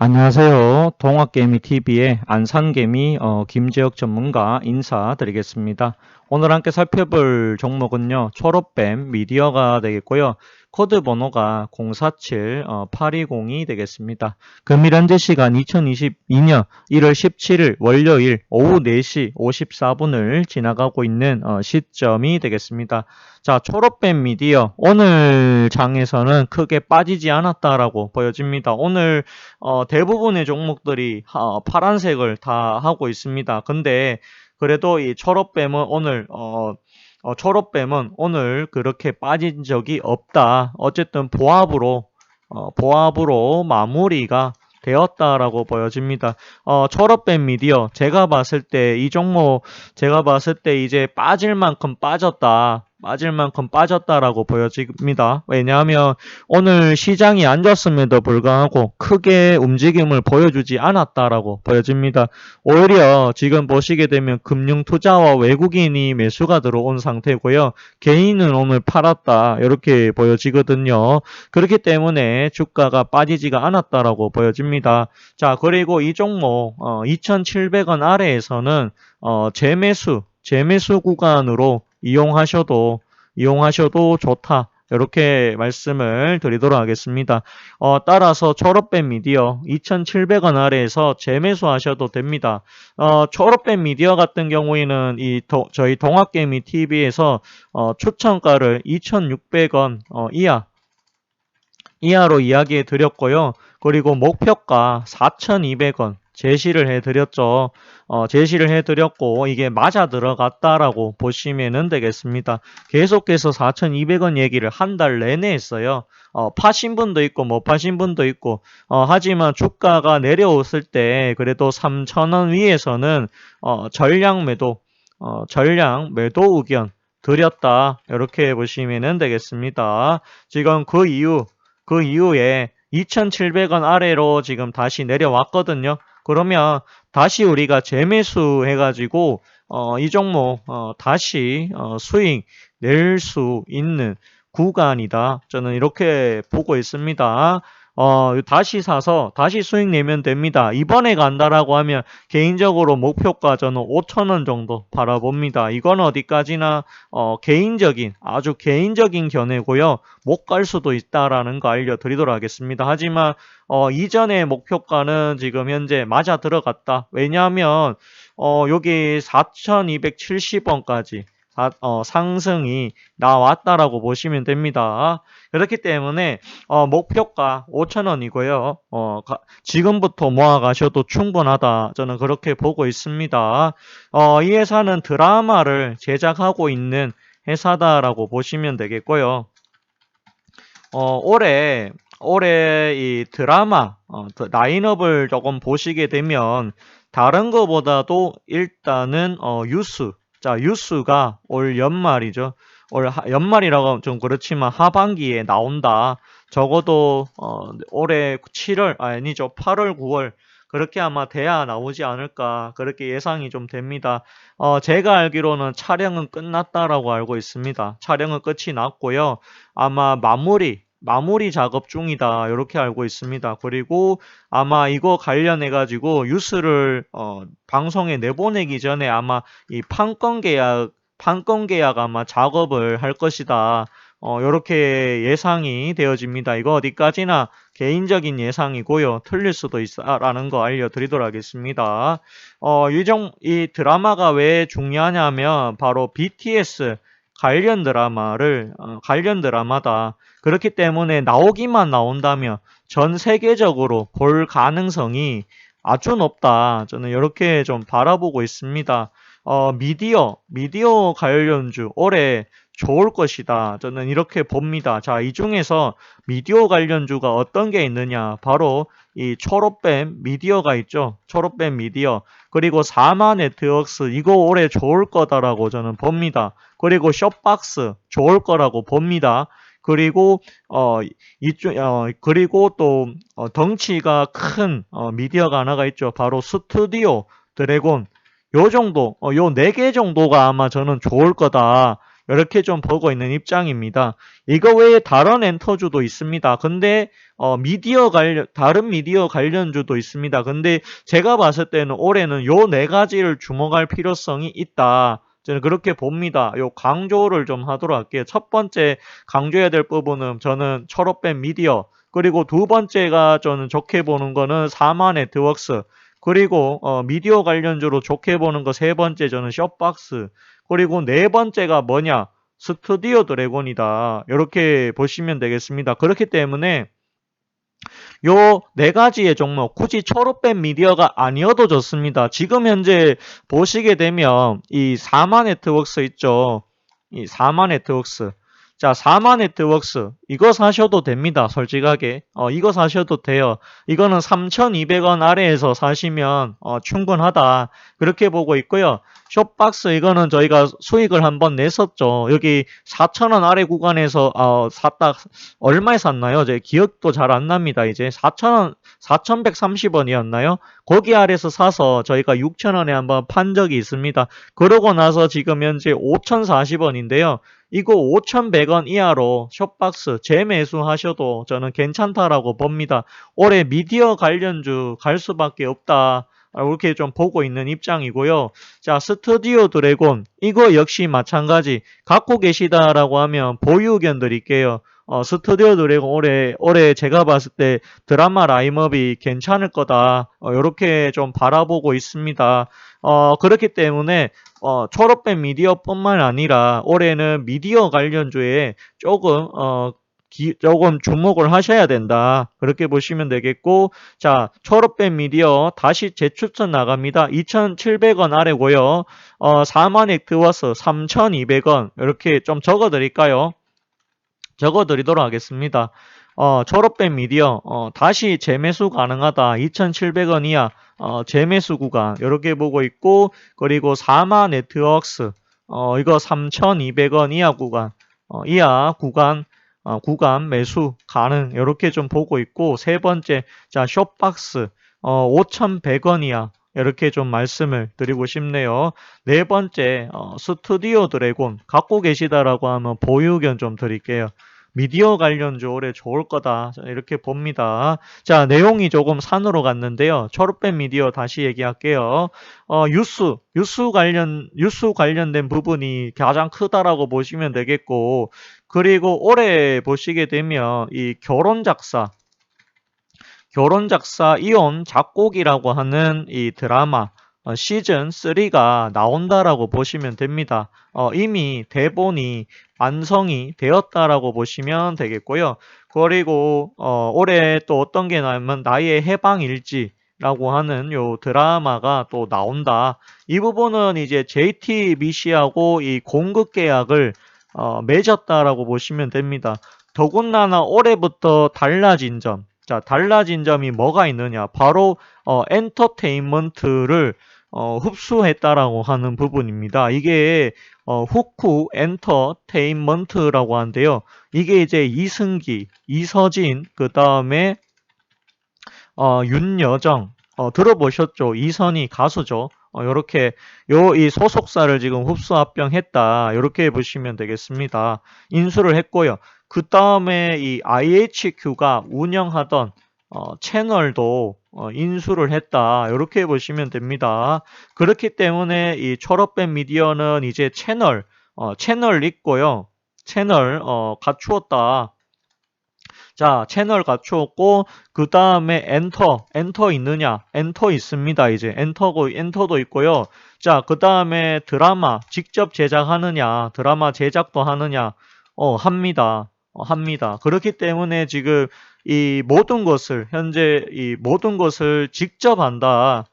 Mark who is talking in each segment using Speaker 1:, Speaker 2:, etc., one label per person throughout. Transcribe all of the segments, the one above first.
Speaker 1: 안녕하세요. 동학개미TV의 안산개미 어, 김재혁 전문가 인사드리겠습니다. 오늘 함께 살펴볼 종목은요. 초록뱀 미디어가 되겠고요. 코드 번호가 047 어, 8202 되겠습니다. 금일 현재 시간 2022년 1월 17일 월요일 오후 4시 54분을 지나가고 있는 어, 시점이 되겠습니다. 자, 초록뱀 미디어 오늘 장에서는 크게 빠지지 않았다라고 보여집니다. 오늘 어, 대부분의 종목들이 어, 파란색을 다 하고 있습니다. 근데 그래도 이 초록뱀은 오늘 어, 어, 초록뱀은 오늘 그렇게 빠진 적이 없다. 어쨌든 보합으로 어, 보합으로 마무리가 되었다라고 보여집니다. 어, 초록뱀 미디어 제가 봤을 때 이 종목 제가 봤을 때 이제 빠질 만큼 빠졌다. 빠질 만큼 빠졌다라고 보여집니다. 왜냐하면 오늘 시장이 안 좋았음에도 불구하고 크게 움직임을 보여주지 않았다라고 보여집니다. 오히려 지금 보시게 되면 금융 투자와 외국인이 매수가 들어온 상태고요. 개인은 오늘 팔았다 이렇게 보여지거든요. 그렇기 때문에 주가가 빠지지가 않았다라고 보여집니다. 자 그리고 이 종목 어, 2,700원 아래에서는 어, 재매수 재매수 구간으로 이용하셔도 이용하셔도 좋다. 이렇게 말씀을 드리도록 하겠습니다. 어, 따라서 초록뱀 미디어 2,700원 아래에서 재매수하셔도 됩니다. 어, 초록뱀 미디어 같은 경우에는 이 도, 저희 동학개미 TV에서 어, 추천가를 2,600원 어, 이하 이하로 이야기해 드렸고요. 그리고 목표가 4,200원 제시를 해드렸죠. 어, 제시를 해드렸고 이게 맞아 들어갔다라고 보시면 되겠습니다. 계속해서 4,200원 얘기를 한 달 내내 했어요. 어, 파신 분도 있고 못 파신 분도 있고 어, 하지만 주가가 내려왔을 때 그래도 3,000원 위에서는 어, 전량 매도 어, 전량 매도 의견 드렸다 이렇게 보시면 되겠습니다. 지금 그 이후 그 이후에 2,700원 아래로 지금 다시 내려왔거든요. 그러면 다시 우리가 재매수 해가지고 어, 이 종목 어, 다시 어, 수익 낼 수 있는 구간이다. 저는 이렇게 보고 있습니다. 어, 다시 사서 다시 수익 내면 됩니다. 이번에 간다라고 하면 개인적으로 목표가 저는 5천원 정도 바라봅니다. 이건 어디까지나 어, 개인적인 아주 개인적인 견해고요. 못 갈 수도 있다라는 거 알려드리도록 하겠습니다. 하지만 어, 이전의 목표가는 지금 현재 맞아 들어갔다. 왜냐하면 어, 여기 4,270원까지 어, 상승이 나왔다라고 보시면 됩니다. 그렇기 때문에 어, 목표가 5천원이고요. 어, 지금부터 모아가셔도 충분하다. 저는 그렇게 보고 있습니다. 어, 이 회사는 드라마를 제작하고 있는 회사다라고 보시면 되겠고요. 어, 올해 올해 이 드라마 어, 라인업을 조금 보시게 되면 다른 것보다도 일단은 어, 유스 자, 유스가 올 연말이죠. 올 하, 연말이라고 좀 그렇지만 하반기에 나온다. 적어도 어, 올해 7월 아니죠. 8월, 9월 그렇게 아마 돼야 나오지 않을까 그렇게 예상이 좀 됩니다. 어, 제가 알기로는 촬영은 끝났다라고 알고 있습니다. 촬영은 끝이 났고요. 아마 마무리 마무리 작업 중이다 이렇게 알고 있습니다. 그리고 아마 이거 관련해 가지고 뉴스를 어, 방송에 내보내기 전에 아마 이 판권 계약 판권 계약 아마 작업을 할 것이다. 어, 이렇게 예상이 되어집니다. 이거 어디까지나 개인적인 예상이고요. 틀릴 수도 있다라는 거 알려드리도록 하겠습니다. 어, 유정, 이 드라마가 왜 중요하냐면 바로 BTS 관련 드라마를 어, 관련 드라마다. 그렇기 때문에 나오기만 나온다면 전 세계적으로 볼 가능성이 아주 높다. 저는 이렇게 좀 바라보고 있습니다. 어, 미디어, 미디어 관련주 올해 좋을 것이다. 저는 이렇게 봅니다. 자, 이 중에서 미디어 관련주가 어떤 게 있느냐? 바로 이 초록뱀 미디어가 있죠. 초록뱀 미디어. 그리고 사마 네트워크스 이거 올해 좋을 거다라고 저는 봅니다. 그리고 숍박스 좋을 거라고 봅니다. 그리고 어 이쪽 어 그리고 또 어, 덩치가 큰 어, 미디어가 하나가 있죠. 바로 스튜디오 드래곤 요 정도 어, 요 네 개 정도가 아마 저는 좋을 거다. 이렇게 좀 보고 있는 입장입니다. 이거 외에 다른 엔터주도 있습니다. 근데 어, 미디어 관련, 다른 미디어 관련주도 있습니다. 근데 제가 봤을 때는 올해는 요 네 가지를 주목할 필요성이 있다. 저는 그렇게 봅니다. 요 강조를 좀 하도록 할게요. 첫 번째 강조해야 될 부분은 저는 철업밴 미디어, 그리고 두 번째가 저는 좋게 보는 거는 사마 네트워크스, 그리고 어, 미디어 관련주로 좋게 보는 거 세 번째 저는 숍박스, 그리고 네 번째가 뭐냐? 스튜디오 드래곤이다. 이렇게 보시면 되겠습니다. 그렇기 때문에 요 네 가지의 종목 굳이 초록밴 미디어가 아니어도 좋습니다. 지금 현재 보시게 되면 이 사마 네트워크스 있죠. 이 사마 네트워크스. 자, 사마 네트워크스. 이거 사셔도 됩니다. 솔직하게. 어, 이거 사셔도 돼요. 이거는 3,200원 아래에서 사시면 어, 충분하다. 그렇게 보고 있고요. 숍박스 이거는 저희가 수익을 한번 냈었죠. 여기 4,000원 아래 구간에서 어, 샀다 얼마에 샀나요? 제 기억도 잘 안 납니다. 이제 4,000원 4,130원이었나요? 거기 아래서 사서 저희가 6,000원에 한번 판 적이 있습니다. 그러고 나서 지금 현재 5,040원인데요. 이거 5,100원 이하로 숍박스 재매수하셔도 저는 괜찮다라고 봅니다. 올해 미디어 관련주 갈 수밖에 없다. 이렇게 좀 보고 있는 입장이고요. 자, 스튜디오 드래곤. 이거 역시 마찬가지. 갖고 계시다라고 하면 보유 의견 드릴게요. 어, 스튜디오 드래곤 올해, 올해 제가 봤을 때 드라마 라인업이 괜찮을 거다. 어, 이렇게 좀 바라보고 있습니다. 어, 그렇기 때문에 어, 초록밴 미디어뿐만 아니라 올해는 미디어 관련주에 조금 어, 기, 조금 주목을 하셔야 된다. 그렇게 보시면 되겠고, 자, 초록밴 미디어 다시 재추천 나갑니다. 2,700원 아래고요. 어, 4만 액트워스 3,200원. 이렇게 좀 적어 드릴까요? 적어 드리도록 하겠습니다. 어, 초록밴 미디어, 어, 다시 재매수 가능하다. 2,700원 이하, 어, 재매수 구간. 이렇게 보고 있고, 그리고 4만 네트워크스, 어, 이거 3,200원 이하 구간, 어, 이하 구간, 어, 구간 매수 가능 이렇게 좀 보고 있고 세 번째 자 숍박스 어, 5,100원 이야 이렇게 좀 말씀을 드리고 싶네요. 네 번째 어, 스튜디오 드래곤 갖고 계시다라고 하면 보유 의견 좀 드릴게요. 미디어 관련주 올해 좋을 거다 이렇게 봅니다. 자 내용이 조금 산으로 갔는데요. 초록밴 미디어 다시 얘기할게요. 어, 뉴스 뉴스 관련 뉴스 관련된 부분이 가장 크다라고 보시면 되겠고 그리고 올해 보시게 되면 이 결혼 작사 결혼 작사 이혼 작곡이라고 하는 이 드라마 어, 시즌 3가 나온다라고 보시면 됩니다. 어, 이미 대본이 완성이 되었다라고 보시면 되겠고요. 그리고 어, 올해 또 어떤 게 나오면 나의 해방일지 라고 하는 요 드라마가 또 나온다. 이 부분은 이제 JTBC하고 이 공급 계약을 어, 맺었다라고 보시면 됩니다. 더군다나 올해부터 달라진 점. 자, 달라진 점이 뭐가 있느냐? 바로 어, 엔터테인먼트를 어, 흡수했다라고 하는 부분입니다. 이게 어, 후쿠 엔터테인먼트라고 하는데요. 이게 이제 이승기, 이서진, 그 다음에 어, 윤여정 어, 들어보셨죠? 이선희 가수죠. 어, 요렇게 요 이 소속사를 지금 흡수 합병했다. 이렇게 보시면 되겠습니다. 인수를 했고요. 그 다음에 이 IHQ가 운영하던 어, 채널도 어, 인수를 했다. 이렇게 보시면 됩니다. 그렇기 때문에 이 초록밴 미디어는 이제 채널 어, 채널 있고요. 채널 어, 갖추었다. 자, 채널 갖추었고 그 다음에 엔터, 엔터 있느냐? 엔터 있습니다. 이제 엔터고 엔터도 있고요. 자, 그 다음에 드라마 직접 제작하느냐? 드라마 제작도 하느냐? 어, 합니다. 어, 합니다. 그렇기 때문에 지금 이 모든 것을 현재 이 모든 것을 직접 한다.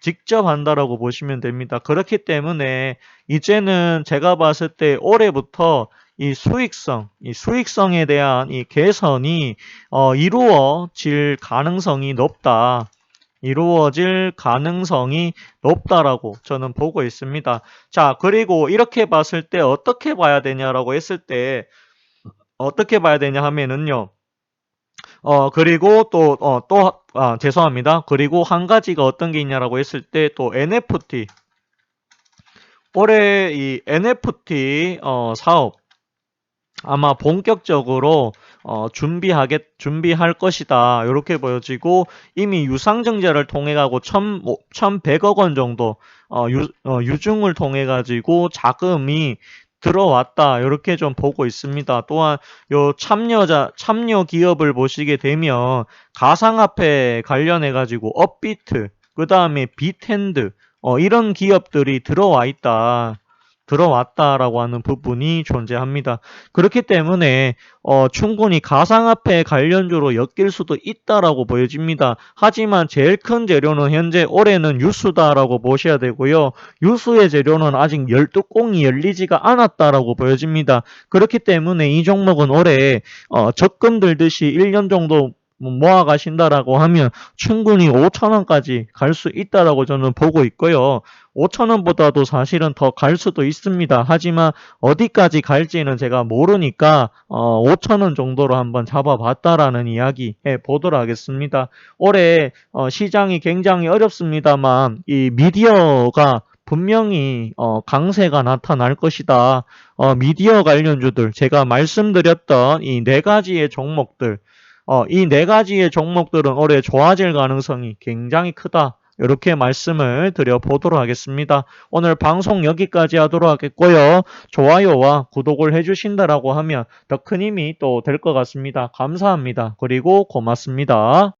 Speaker 1: 직접 한다라고 보시면 됩니다. 그렇기 때문에 이제는 제가 봤을 때 올해부터 이 수익성, 이 수익성에 대한 이 개선이 어, 이루어질 가능성이 높다. 이루어질 가능성이 높다라고 저는 보고 있습니다. 자, 그리고 이렇게 봤을 때 어떻게 봐야 되냐라고 했을 때 어떻게 봐야 되냐 하면은요. 어, 그리고 또, 어, 또, 아, 죄송합니다. 그리고 한 가지가 어떤 게 있냐라고 했을 때 또 NFT. 올해 이 NFT 어, 사업 아마 본격적으로 어, 준비하겠 준비할 것이다 이렇게 보여지고 이미 유상증자를 통해 가고 1,100억 원 정도 어, 유, 어, 유증을 통해 가지고 자금이 들어왔다 이렇게 좀 보고 있습니다. 또한 요 참여자 참여 기업을 보시게 되면 가상화폐 관련해 가지고 업비트 그 다음에 비텐드 어, 이런 기업들이 들어와 있다. 들어왔다라고 하는 부분이 존재합니다. 그렇기 때문에 어, 충분히 가상화폐 관련주로 엮일 수도 있다라고 보여집니다. 하지만 제일 큰 재료는 현재 올해는 유수다라고 보셔야 되고요. 유수의 재료는 아직 열 뚜껑이 열리지가 않았다라고 보여집니다. 그렇기 때문에 이 종목은 올해 어, 적금 들듯이 1년 정도 모아 가신다라고 하면 충분히 5천원까지 갈 수 있다라고 저는 보고 있고요. 5천원보다도 사실은 더 갈 수도 있습니다. 하지만 어디까지 갈지는 제가 모르니까 어, 5천원 정도로 한번 잡아봤다라는 이야기 해 보도록 하겠습니다. 올해 어, 시장이 굉장히 어렵습니다만 이 미디어가 분명히 어, 강세가 나타날 것이다. 어, 미디어 관련주들 제가 말씀드렸던 이 네 가지의 종목들 어, 이 네 가지의 종목들은 올해 좋아질 가능성이 굉장히 크다. 이렇게 말씀을 드려보도록 하겠습니다. 오늘 방송 여기까지 하도록 하겠고요. 좋아요와 구독을 해주신다라고 하면 더 큰 힘이 또 될 것 같습니다. 감사합니다. 그리고 고맙습니다.